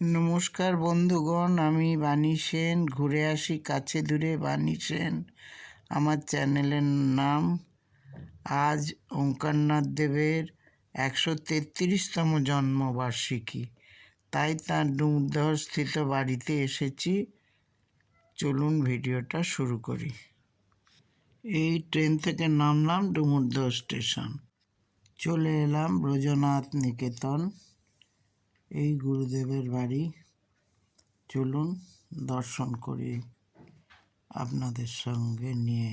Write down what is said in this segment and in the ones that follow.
নমস্কার বন্ধুগণ, আমি বাণী সেন। ঘুরে আসি কাছে দূরে বাণী সেন, আমার চ্যানেলের নাম। আজ ওঙ্কারনাথ দেবের একশো তেত্রিশতম জন্মবার্ষিকী। তাই তার ডুমদহস্থিত বাড়িতে এসেছি। চলুন ভিডিওটা শুরু করি। এই ট্রেন থেকে নামলাম ডুমুরদহ স্টেশন। চলে এলাম ব্রজনাথ নিকেতন। এই গুরুদেবের বাড়ি। চলুন দর্শন করি আপনাদের সঙ্গে নিয়ে।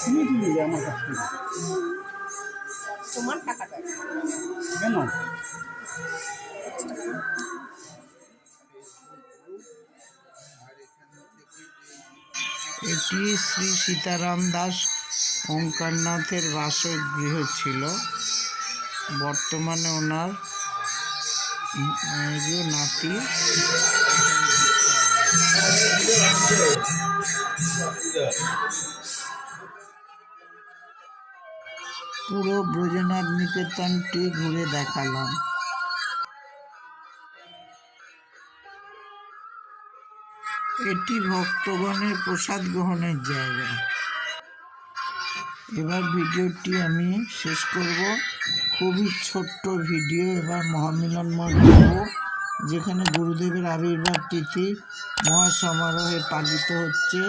তুমি কি নেবে আমার কাছ থেকে তোমার টাকাটা কেন এটি শ্রী সীতারাম দাস ওঙ্কারনাথের বাসগৃহ ছিল। বর্তমানে ওনার নাতি। পুরো ব্রজনাথ নিকেতনটি ঘুরে দেখালাম। এটি ভক্তগণের প্রসাদ গ্রহণের জায়গা। এবার ভিডিওটি আমি শেষ করব। খুবই ছোট্ট ভিডিও, এবার মহামিলন মঠ যেখানে গুরুদেবের আবির্ভাব তিথি মহাসমারোহে পালিত হচ্ছে।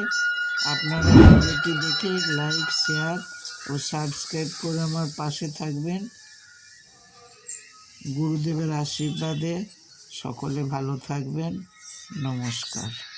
আপনারা ভিডিওটি দেখে লাইক, শেয়ার ও সাবস্ক্রাইব করে আমার পাশে থাকবেন। গুরুদেবের আশীর্বাদে সকলে ভালো থাকবেন। নমস্কার।